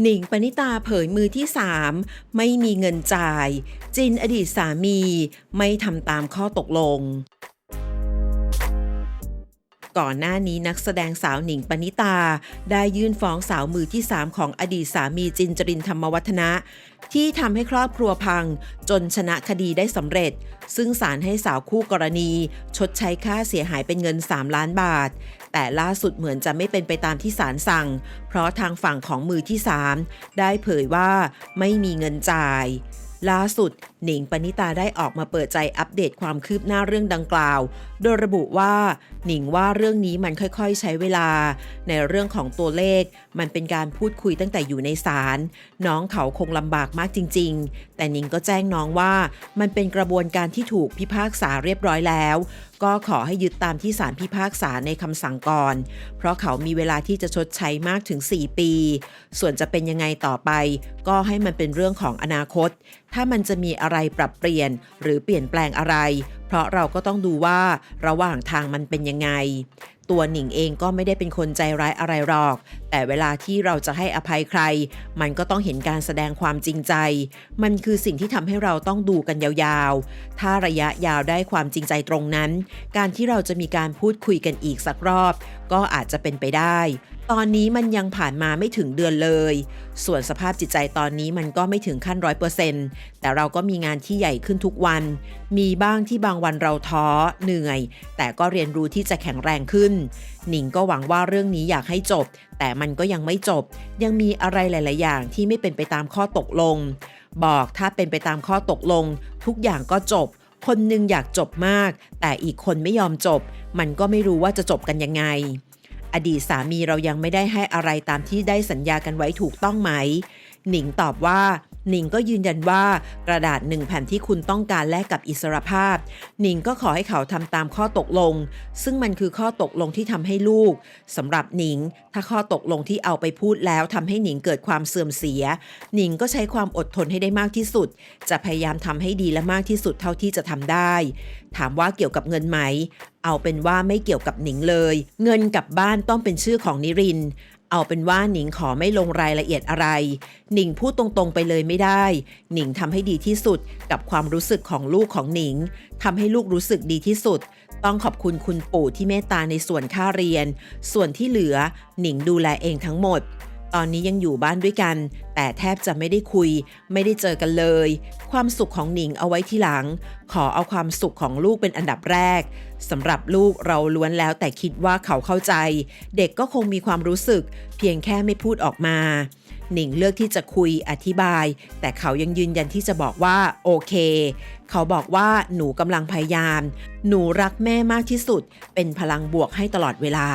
หนิงปณิตาเผยมือที่สามไม่มีเงินจ่าย จินอดีตสามีไม่ทำตามข้อตกลง ก่อนหน้านี้นักแสดงสาวหนิงปณิตา ได้ยื่นฟ้องสาวมือที่ 3 ของอดีตสามีจินจรินธรรมวัฒนะ ที่ทำให้ครอบครัวพัง จนชนะคดีได้สำเร็จ ซึ่งศาลให้สาวคู่กรณี ชดใช้ค่าเสียหายเป็นเงิน 3 ล้านบาท แต่ล่าสุดเหมือนจะไม่เป็นไปตามที่ศาลสั่ง เพราะทางฝั่งของมือที่ 3 ได้เผยว่าไม่มีเงินจ่าย ล่าสุด หนิงปณิตาได้ออกมาเปิดใจอัปเดตความคืบหน้าเรื่องดังกล่าว โดยระบุว่าหนิงว่าเรื่องนี้มันค่อยๆใช้เวลา ในเรื่องของตัวเลข มันเป็นการพูดคุยตั้งแต่อยู่ในศาลน้องเขาคงลำบากมากจริง ๆ แต่หนิงก็แจ้งน้องว่า มันเป็นกระบวนการที่ถูกพิพากษาเรียบร้อยแล้ว ก็ขอให้ยึดตามที่ศาลพิพากษาในคำสั่งก่อน เพราะเขามีเวลาที่จะชดใช้มากถึง 4 ปี ส่วนจะเป็นยังไงต่อไป ก็ให้มันเป็นเรื่องของอนาคต ถ้ามันจะมีอะไรปรับเปลี่ยน หรือเปลี่ยนแปลงอะไร เพราะเราก็ต้องดูว่าระหว่างทางมันเป็นยังไง ตัวหนิงเองก็ไม่ได้เป็นคนใจร้ายอะไรหรอก แต่เวลาที่เราจะให้อภัยใคร มันก็ต้องเห็นการแสดงความจริงใจ มันคือสิ่งที่ทำให้เราต้องดูกันยาวๆ ถ้าระยะยาวได้ความจริงใจตรงนั้น การที่เราจะมีการพูดคุยกันอีกสักรอบ ก็อาจจะเป็นไปได้ ตอนนี้มันยังผ่านมาไม่ถึงเดือนเลย ส่วนสภาพจิตใจตอนนี้มันก็ไม่ถึงขั้นร้อยเปอร์เซ็นต์แต่เราก็มีงานที่ใหญ่ขึ้นทุกวัน มีบ้างที่บางวันเราท้อเหนื่อย แต่ก็เรียนรู้ที่จะแข็งแรงขึ้น หนิงก็หวังว่าเรื่องนี้อยากให้จบ แต่มันก็ยังไม่จบ ยังมีอะไรหลาย ๆ อย่างที่ไม่เป็นไปตามข้อตกลง บอกถ้าเป็นไปตามข้อตกลง ทุกอย่างก็จบ คนหนึงอยากจบมาก แต่อีกคนไม่ยอมจบ มันก็ไม่รู้ว่าจะจบกันยังไง อดีตสามีเรายังไม่ได้ให้อะไรตามที่ได้สัญญากันไว้ถูกต้องไหม หนิงตอบว่า นิงก็ยืนยันว่ากระดาษหนึ่งแผ่นที่คุณต้องการแลกกับอิสรภาพ นิงก็ขอให้เขาทำตามข้อตกลง ซึ่งมันคือข้อตกลงที่ทำให้ลูกสำหรับนิง ถ้าข้อตกลงที่เอาไปพูดแล้วทำให้นิงเกิดความเสื่อมเสีย นิงก็ใช้ความอดทนให้ได้มากที่สุด จะพยายามทำให้ดีและมากที่สุดเท่าที่จะทำได้ ถามว่าเกี่ยวกับเงินไหม เอาเป็นว่าไม่เกี่ยวกับหนิงเลย เงินกับบ้านต้องเป็นชื่อของนิริน เอาเป็นว่าหนิงขอไม่ลงรายละเอียดอะไร หนิงพูดตรงๆไปเลยไม่ได้ หนิงทำให้ดีที่สุดกับความรู้สึกของลูกของหนิงทำให้ลูกรู้สึกดีที่สุด ต้องขอบคุณคุณปู่ที่เมตตาในส่วนค่าเรียน ส่วนที่เหลือหนิงดูแลเองทั้งหมด ตอนนี้ยังอยู่บ้านด้วยกัน แต่แทบจะไม่ได้คุย ไม่ได้เจอกันเลย ความสุขของหนิงเอาไว้ที่หลัง ขอเอาความสุขของลูกเป็นอันดับแรกสำหรับลูกเราล้วนแล้วแต่คิดว่าเขาเข้าใจ เด็กก็คงมีความรู้สึก เพียงแค่ไม่พูดออกมา หนิงเลือกที่จะคุยอธิบาย แต่เขายังยืนยันที่จะบอกว่าโอเค เขาบอกว่าหนูกำลังพยายาม หนูรักแม่มากที่สุด เป็นพลังบวกให้ตลอดเวลา